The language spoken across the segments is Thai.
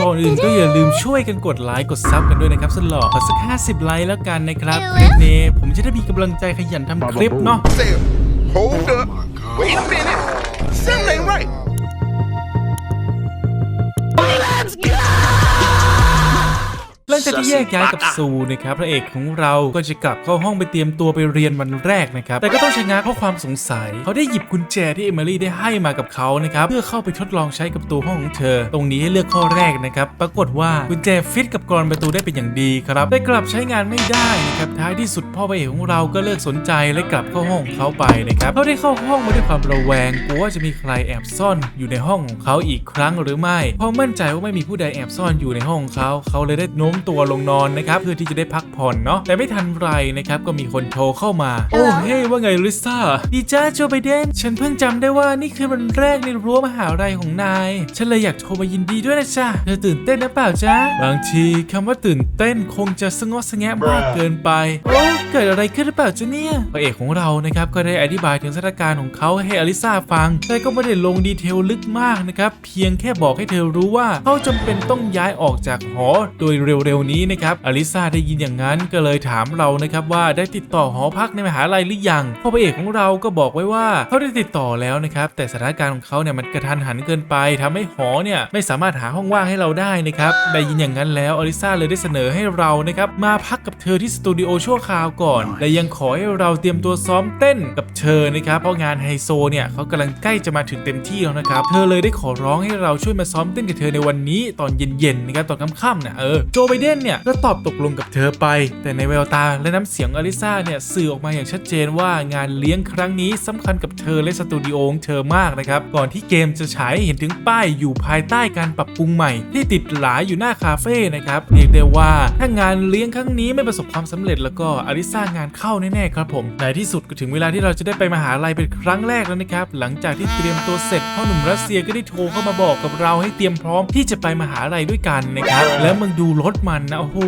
ก่อนอื่นก็อย่าลืมช่วยกันกดไลค์กดซับกันด้วยนะครับสลอขอสัก 50 ไลค์แล้วกันนะครับคลิปนี้ผมจะได้มีกำลังใจขยันทำคลิปเนาะ hold up. Wait a minute. Something ain't right. หลังจากที่แยกย้ายกับซูนะครับพระเอกของเราก็จะกลับเข้าห้องไปเตรียมตัวไปเรียนวันแรกนะครับแต่ก็ต้องชะงักเพราะความสงสัย เขาได้หยิบกุญแจที่เอมิลี่ได้ให้มากับเขานะครับเพื่อเข้าไปทดลองใช้กับตัวห้องของเธอ ตรงนี้ให้เลือกข้อแรกนะครับปรากฏว่ากุญแจฟิตกับกรอนประตูได้เป็นอย่างดีครับได้กลับใช้งานไม่ได้นะครับท้ายที่สุดพ่อพระเอกของเราก็เลิกสนใจและกลับเข้าห้องของเขาไปนะครับเขาได้เข้าห้องมาด้วยความระแวงกลัวว่าจะมีใครแอบซ่อนอยู่ในห้องของเขาอีกครั้งหรือไม่เพราะมั่นใจว่าไม่มีผู้ใดแอบซ่อนอยู่ในห้องของเขาเขาเลยได้โน้มตัวลงนอนนะครับเพื่อที่จะได้พักผ่อนเนาะแต่ไม่ทันไรนะครับก็มีคนโทรเข้ามา โอ้เฮ้ยว่าไงลิซ่าดีจ้าโจไบเดนฉันเพิ่งจำได้ว่านี่คือวันแรกในรั้วมหาลัยของนาย ฉันเลยอยากโทรมายินดีด้วยนะจ๊ะเธอตื่นเต้นนะเปล่าจ๊ะบางทีคำว่าตื่นเต้นคงจะสะงอสะแงะมากเกินไปโอ้เกิดอะไรขึ้นหรือเปล่าจ๊ะเนี่ยพระเอกของเรานะครับก็ได้อธิบายถึงสถานการณ์ของเขาให้อลิซาฟังแต่ก็ไม่ได้ลงดีเทลลึกมากนะครับเพียงแค่บอกให้เธอรู้ว่าเขาจำเป็นต้องย้ายออกจากหอโดยเร็วๆนี้นะครับอลิซาได้ยินอย่างนั้นก็เลยถามเรานะครับว่าได้ติดต่อหอพักในมหาลัยหรือยังพ่อพระเอกของเราก็บอกไว้ว่าเขาได้ติดต่อแล้วนะครับแต่สถานการณ์ของเขาเนี่ยมันกระทันหันเกินไปทำให้หอเนี่ยไม่สามารถหาห้องว่างให้เราได้นะครับได้ยินอย่างนั้นแล้วอลิซาเลยได้เสนอให้เรานะครับมาพักกับเธอที่สตูดิโอชั่วคราวก่อนและยังขอให้เราเตรียมตัวซ้อมเต้นกับเธอนะครับเพราะงานไฮโซเนี่ยเขากำลังใกล้จะมาถึงเต็มที่แล้วนะครับเธอเลยได้ขอร้องให้เราช่วยมาซ้อมเต้นกับเธอในวันนี้ตอนเย็นๆนะครับตอนค่ำๆนะเออโจไบเดนเนี่ยก็ตอบตกลงกับเธอไป แต่ในแววตาและน้ำเสียงอลิซาเนี่ยสื่อออกมาอย่างชัดเจนว่างานเลี้ยงครั้งนี้สำคัญกับเธอและสตูดิโอของเธอมากนะครับ ก่อนที่เกมจะฉายให้เห็นถึงป้ายอยู่ภายใต้การปรับปรุงใหม่ ที่ติดหลายอยู่หน้าคาเฟ่นะครับเรียกได้ว่าถ้างานเลี้ยงครั้งนี้ไม่ประสบความสำเร็จแล้วก็อลิซางานเข้าแน่ๆครับผมในที่สุดก็ถึงเวลาที่เราจะได้ไปมหาลัยเป็นครั้งแรกแล้วนะครับหลังจากที่เตรียมตัวเสร็จพ่อหนุ่มรัสเซียก็ได้โทรเข้ามาบอกกับเราให้เตรียมพร้อมที่จะไปมหาลัยด้วยกันนะครับแล้วมึงดูรถมันนะโอ้โห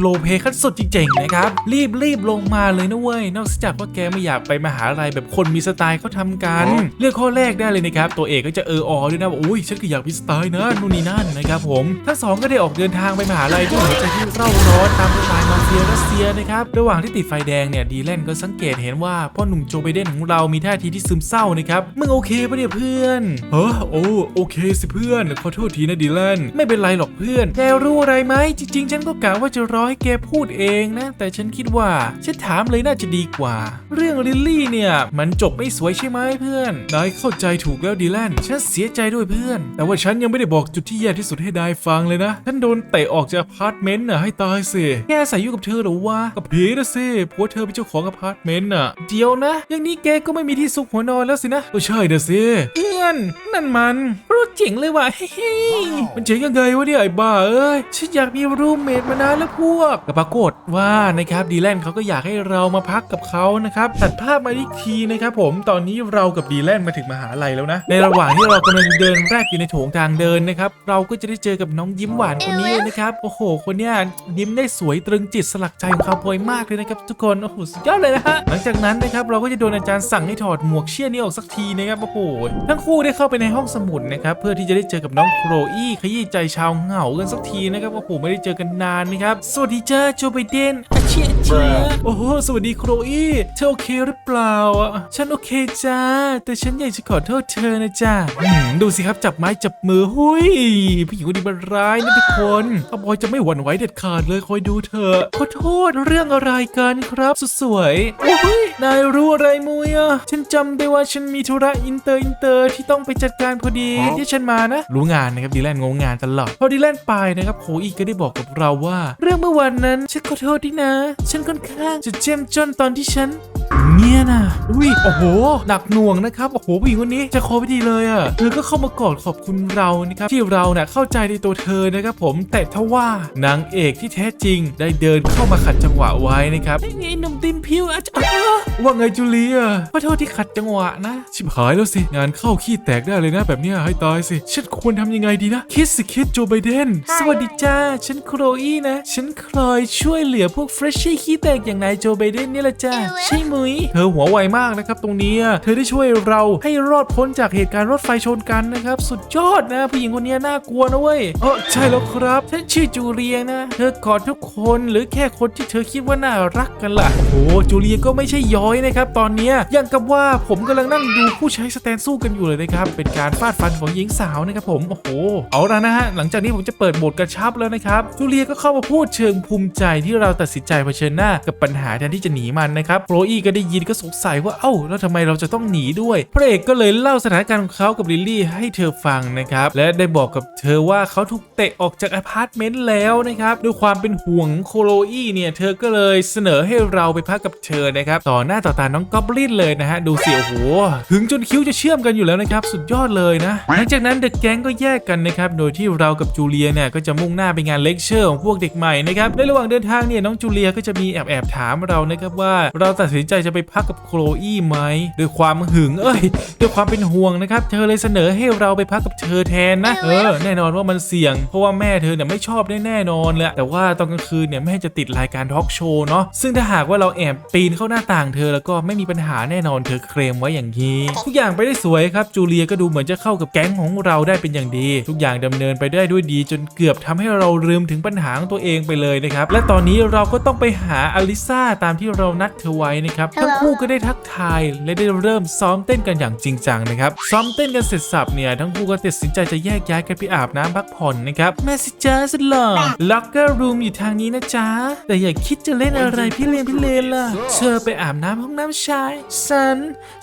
โลเพขั้นสุดจริงๆนะครับ รีบรีบลงมาเลยนะเว้ย นอกจากว่าแกไม่อยากไปมหาลัยแบบคนมีสไตล์เขาทำกัน เลือกข้อแรกได้เลยนะครับ ตัวเอกก็จะเอออด้วยนะว่าอุ้ยฉันก็อยากมีสไตล์นะนู่นนี่นั่นนะครับผมทั้งสองก็ได้ออกเดินทางไปมหาลัยด้วยหัวใจที่เร่าร้อนตามสไตล์มาเฟียรัสเซียนะครับระหว่างที่ติดไฟแดงเนี่ยดีแลนก็สังเกตเห็นว่าพ่อหนุ่มโจไบเดนของเรามีท่าทีที่ซึมเศร้านะครับมึงโอเคปะเนี่ยเพื่อนเฮ้อโอ้โอเคสิเพื่อนขอโทษทีนะดีแลนไม่เป็นไรหรอกเพื่อนแกรู้อะไรไหมจริงๆ ฉันก็กะว่าจะรอให้แกพูดเองนะ แต่ฉันคิดว่า ฉันถามเลยน่าจะดีกว่า เรื่องลิลลี่เนี่ย มันจบไม่สวยใช่ไหมเพื่อนนายเข้าใจถูกแล้วดีแลนฉันเสียใจด้วยเพื่อน แต่ว่าฉันยังไม่ได้บอกจุดที่แย่ที่สุดให้นายฟังเลยนะฉันโดนเตะออกจากอพาร์ตเมนต์น่ะให้ตายสิแกอาศัยอยู่กับเธอหรอวะกับผีนะสิผัวเธอเป็นเจ้าของอพาร์ตเมนต์น่ะเดี๋ยวนะอย่างนี้แกก็ไม่มีที่ซุกหัวนอนแล้วสินะก็ใช่นะสิเพื่อนนั่นมันรู้จริงเลยว่ะเฮ้ยมันเจ๋งยังไงวะเนี่ยไอ้บ้าเอ้ยฉันอยากมีรูมเมทมานานแล้วพวกแต่ปรากฏว่านะครับดีแลนเขาก็อยากให้เรามาพักกับเขานะครับตัดภาพมาอีกทีนะครับผมตอนนี้เรากับดีแลนมาถึงมหาลัยแล้วนะ ในระหว่างที่เรากำลังเดินแรกอยู่ในโถงทางเดินนะครับเราก็จะได้เจอกับน้องยิ้มหวานคนนี้นะครับโอ้โห คนเนี้ยยิ้มได้สวยตรึงจิตสลักใจของเขาพอยมากเลยนะครับทุกคนโอ้โหสุดยอดเลยนะฮะหลังจากนั้นนะครับเราก็จะโดนอาจารย์สั่งให้ถอดหมวกเชี่ยนี้ออกสักทีนะครับโอ้โหทั้งคู่ได้เข้าไปในห้องสมุดนะครับเพื่อที่จะได้เจอกับน้องโครอี้ขยี้ใจชาวเหงากันสักทีนะครับอ้โหไม่ได้เจอกันนานนะครับ สวัสดีจ้าโจไบเดนอาเชียอาเชียโอ้โหสวัสดีโครอี้เธอโอเคหรือเปล่าอะฉันโอเคจ้า แต่ฉันอยากจะขอโทษเธอนะจ้าอืมดูสิครับจับไม้จับมือหุยผู้หญิงคนนี้มันร้ายนะทุกคนอาบอยจะไม่หวั่นไหวเด็ดขาดเลยคอยดูเธอะขอโทษเรื่องอะไรกันครับสุดสวยโอ้ยนายรู้อะไรมุยอะฉันจำได้ว่าฉันมีธุระอินเตอร์อินเตอร์ที่ต้องไปจัดการพอดีที่ฉันมานะ รู้งานนะครับดีแลนงงงานตลอดพอดีแลนไปนะครับโคอีก็ได้บอกกับเราว่า เรื่องเมื่อวานนั้นฉันขอโทษด้วยนะ ฉันค่อนข้างจะเจ้มจนตอนที่ฉัน เนี่ยนะอุ้ยโอ้โห หนักหน่วงนะครับ โอ้โหผู้หญิงคนนี้จะคอไม่ดีเลยอะ่ะ เธอก็เข้ามากอดขอบคุณเรานะครับ ที่เราเนะ่ะเข้าใจในตัวเธอนะครับผม แต่ทว่านางเอกที่แท้จริงได้เดินเข้ามาขัดจังหวะไว้นะครับไอ้ไงหนุ่มติมพิวอาจารย์ว่าไงจูเลียขอโทษที่ขัดจังหวะนะ ชิบหายแล้วสิ งานเข้าขี้แตกได้เลยนะแบบเนี้ยให้ตายสิ ฉันควรทำยังไงดีนะ คิดสิคิดโจไบเดน สวัสดีจ้า ฉันโครอี้นะ ฉันคอยช่วยเหลือพวกเฟรชชี่ขี้แตกอย่างนายโจไบเดนนี่แหละจ้าใช่มุฮ้ยเธอหัวไวมากนะครับตรงนี้เธอได้ช่วยเราให้รอดพ้นจากเหตุการณ์รถไฟชนกันนะครับ สุดยอดนะผู้หญิงคนนี้น่ากลัวนะเว้ยเออใช่แล้วครับฉันชื่อจูเลียนะ เธอกอดทุกคนหรือแค่คนที่เธอคิดว่าน่ารักกันล่ะโอ้จูเลียก็ไม่ใช่ย้อยนะครับ ตอนนี้ยังกับว่าผมกำลังนั่งดูผู้ใช้สแตนสู้กันอยู่เลยนะครับ เป็นการฟาดฟันของหญิงสาวนะครับผมโอ้โหเอาละนะฮะหลังจากนี้ผมจะเปิดโหมดกระชับแล้วนะครับจูเลียก็เข้ามาพูดเชิงภูมิใจที่เราตัดสินใจเผชิญหน้ากับปัญหาแทนที่จะหนีมันนะครับโรอี้ก็ได้ยินก็สงสัยว่าเอ้าแล้วทำไมเราจะต้องหนีด้วย พระเอกก็เลยเล่าสถานการณ์ของเขากับลิลลี่ให้เธอฟังนะครับ และได้บอกกับเธอว่าเขาถูกเตะออกจากอพาร์ตเมนต์แล้วนะครับ ด้วยความเป็นห่วงโคโลอี้เนี่ยเธอก็เลยเสนอให้เราไปพักกับเธอนะครับ ต่อหน้าต่อตาน้องกอบลินเลยนะฮะ ดูสิโอ้โหถึงจนคิ้วจะเชื่อมกันอยู่แล้วนะครับ สุดยอดเลยนะ หลังจากนั้นเดอะแก๊งก็แยกกันนะครับ โดยที่เรากับจูเลียเนี่ยก็จะมุ่งหน้าไปงานเลคเชอร์ของพวกเด็กใหม่นะครับในระหว่างเดินทางเนี่ยน้องจูเลียก็จะมีแอบแอบถามเรานะครับว่าเราตัดสินใจจะไปพักกับโคลอี้ไหมด้วยความหึงเอ้ยด้วยความเป็นห่วงนะครับเธอเลยเสนอให้เราไปพักกับเธอแทนนะเออแน่นอนว่ามันเสี่ยง เพราะว่าแม่เธอเนี่ยไม่ชอบแน่นอนเลยแต่ว่าตอนกลางคืนเนี่ยแม่จะติดรายการทอล์กโชว์เนาะซึ่งถ้าหากว่าเราแอบปีนเข้าหน้าต่างเธอแล้วก็ไม่มีปัญหาแน่นอนเธอเคลมไว้อย่างนี้ ทุกอย่างไปได้สวยครับจูเลียก็ดูเหมือนจะเข้ากับแก๊งของเราได้เป็นอย่างดี ทุกอย่างดำเนินไปได้ด้วยดี จนเกือบทำให้เราลืมถึงปัญหาของตัวเองไปเลยนะครับและตอนนี้เราก็ต้องไปหาอลิซาตามที่เรานัดเธอไว้นะครับทั้งคู่ก็ได้ทักทายและได้เริ่มซ้อมเต้นกันอย่างจริงจังนะครับ ซ้อมเต้นกันเสร็จสับเนี่ยทั้งคู่ก็ตัดสินใจจะแยกย้ายกันไปอาบน้ำพักผ่อนนะครับแม่สิจ้าสุดหล่อล็อกเกอร์รูมอยู่ทางนี้นะจ๊ะแต่อย่าคิดจะเล่นอะไรพี่เลนพี่เลนล่ะเธอไปอาบน้ำห้องน้ำชายฉัน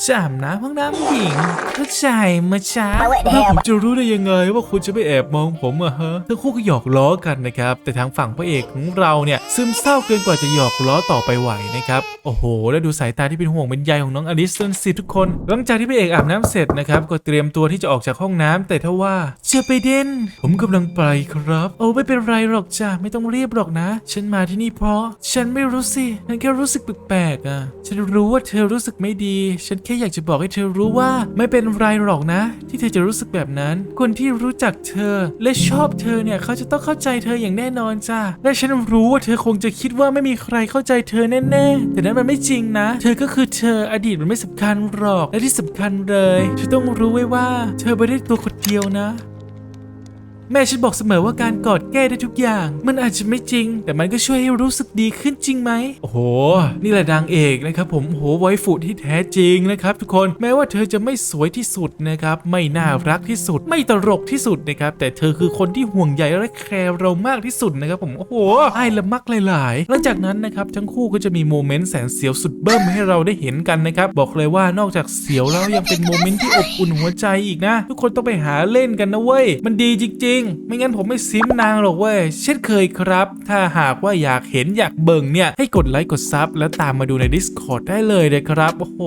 จะอาบน้ำห้องน้ำหญิงเข้าใจมาจ๊ะแล้วผมจะรู้ได้ยังไงว่าคุณจะไม่แอบมองผมอะฮะทั้งคู่ก็หยอกล้อกันนะครับ แต่ทางฝั่งพระเอกของเราเนี่ยซึมเศร้าเกินกว่าจะหยอกล้อต่อไปไหวนะครับโอ้โหแล้วดูสายตาที่เป็นห่วงเป็นใยของน้องอลิสนสิทุกคน หลังจากที่พระเอกอาบน้ำเสร็จนะครับก็เตรียมตัวที่จะออกจากห้องน้ำแต่ถ้าว่าจะไปเด่นผมกำลังไปครับ โอ้ไม่เป็นไรหรอกจ้ะไม่ต้องรีบหรอกนะ ฉันมาที่นี่เพราะ ฉันไม่รู้สิฉันแค่รู้สึกแปลกๆอะ ฉันรู้ว่าเธอรู้สึกไม่ดี ฉันแค่อยากจะบอกให้เธอรู้ว่า ไม่เป็นไรหรอกนะ ที่เธอจะรู้สึกแบบนั้น คนที่รู้จักเธอ และชอบเธอเนี่ยเขาจะต้องเข้าใจเธออย่างแน่นอนจ้ะและฉันรู้ว่าเธอคงจะคิดว่าไม่มีใครเข้าใจเธอแน่ๆแต่นั้นมันไม่จริงนะเธอก็คือเธออดีตมันไม่สำคัญหรอก และที่สำคัญเลย เธอต้องรู้ไว้ว่า เธอไม่ได้ตัวคนเดียวนะ แม่ฉันบอกเสมอว่าการกอดแก้ได้ทุกอย่าง มันอาจจะไม่จริง แต่มันก็ช่วยให้รู้สึกดีขึ้นจริงไหม โอ้โห นี่แหละดังเอกนะครับผมโอ้โหไวฟูที่แท้จริงนะครับทุกคนแม้ว่าเธอจะไม่สวยที่สุดนะครับไม่น่ารักที่สุด ไม่ตลกที่สุดนะครับแต่เธอคือคนที่ห่วงใยและแคร์เรามากที่สุดนะครับผมโอ้โหไอ้ละมักหลายๆหลังจากนั้นนะครับทั้งคู่ก็จะมีโมเมนต์แสนเสียวสุดเบิ้มให้เราได้เห็นกันนะครับบอกเลยว่านอกจากเสียวแล้วยังเป็นโมเมนต์ที่อบอุ่นหัวใจอีกนะ ทุกคนต้องไปหาเล่นกันนะเว้ยมันดีจริงๆไม่งั้นผมไม่ซิมนางหรอกเว้ย เช่นเคยครับ ถ้าหากว่าอยากเห็นอยากเบิ่งเนี่ย ให้กดไลค์กดซับแล้วตามมาดูใน Discord ได้เลยนะครับ โอ้โห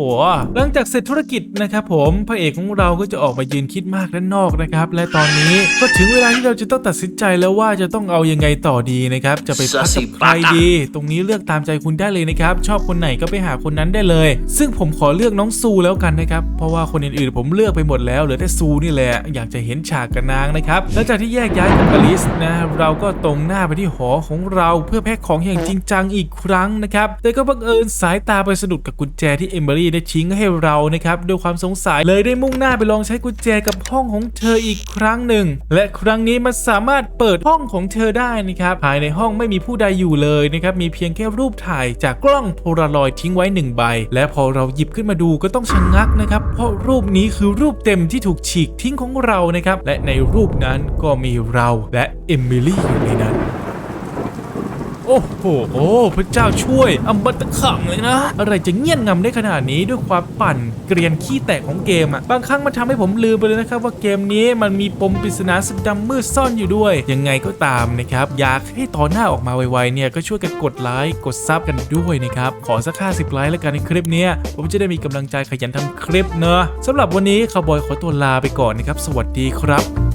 หลังจากเสร็จธุรกิจนะครับผมพระเอกของเราก็จะออกมายืนคิดมากด้านนอกนะครับ และตอนนี้ก็ถึงเวลาที่เราจะต้องตัดสินใจแล้วว่าจะต้องเอายังไงต่อดีนะครับ จะไปพักกับใครดี ตรงนี้เลือกตามใจคุณได้เลยนะครับ ชอบคนไหนก็ไปหาคนนั้นได้เลย ซึ่งผมขอเลือกน้องซูแล้วกันนะครับ เพราะว่าคนอื่นๆผมเลือกไปหมดแล้วเหลือแต่ซูนี่แหละ อยากจะเห็นฉากกับนางนะครับหลังจากที่แยกย้ายกับอลิสนะเราก็ตรงหน้าไปที่หอของเราเพื่อแพ็คของอย่างจริงจังอีกครั้งนะครับแต่ก็บังเอิญสายตาไปสะดุดกับกุญแจที่เอมเบอรี่ได้ทิ้งให้เรานะครับด้วยความสงสัยเลยได้มุ่งหน้าไปลองใช้กุญแจกับห้องของเธออีกครั้งหนึ่ง และครั้งนี้มันสามารถเปิดห้องของเธอได้นะครับภายในห้องไม่มีผู้ใดอยู่เลยนะครับมีเพียงแค่รูปถ่ายจากกล้องโพลารอยด์ทิ้งไว้หนึ่งใบ และพอเราหยิบขึ้นมาดูก็ต้องชะงงักนะครับเพราะรูปนี้คือรูปเต็มที่ถูกฉีกทิ้งของเรานะครับและในรูปนั้นก็็มีเราและเอมิลี่อยู่ในนั้น โอ้โห โอ้พระเจ้าช่วยอำบัตขังเลยนะ อะไรจะเงียบงำได้ขนาดนี้ด้วยความปั่นเกรียนขี้แตกของเกมอะ่ะบางครั้งมันทำให้ผมลืมไปเลยนะครับ ว่าเกมนี้มันมีปมปริศนาสุดดำมืดซ่อนอยู่ด้วย ยังไงก็ตามนะครับ อยากให้ตอนหน้าออกมาไวๆเนี่ย ก็ช่วยกันกดไลค์กดซับกันด้วยนะครับ ขอสัก50ไลค์แล้วกันในคลิปนี้ผมจะได้มีกำลังใจขยันทำคลิปเนอะสำหรับวันนี้คาวบอยขอตัวลาไปก่อนนะครับ สวัสดีครับ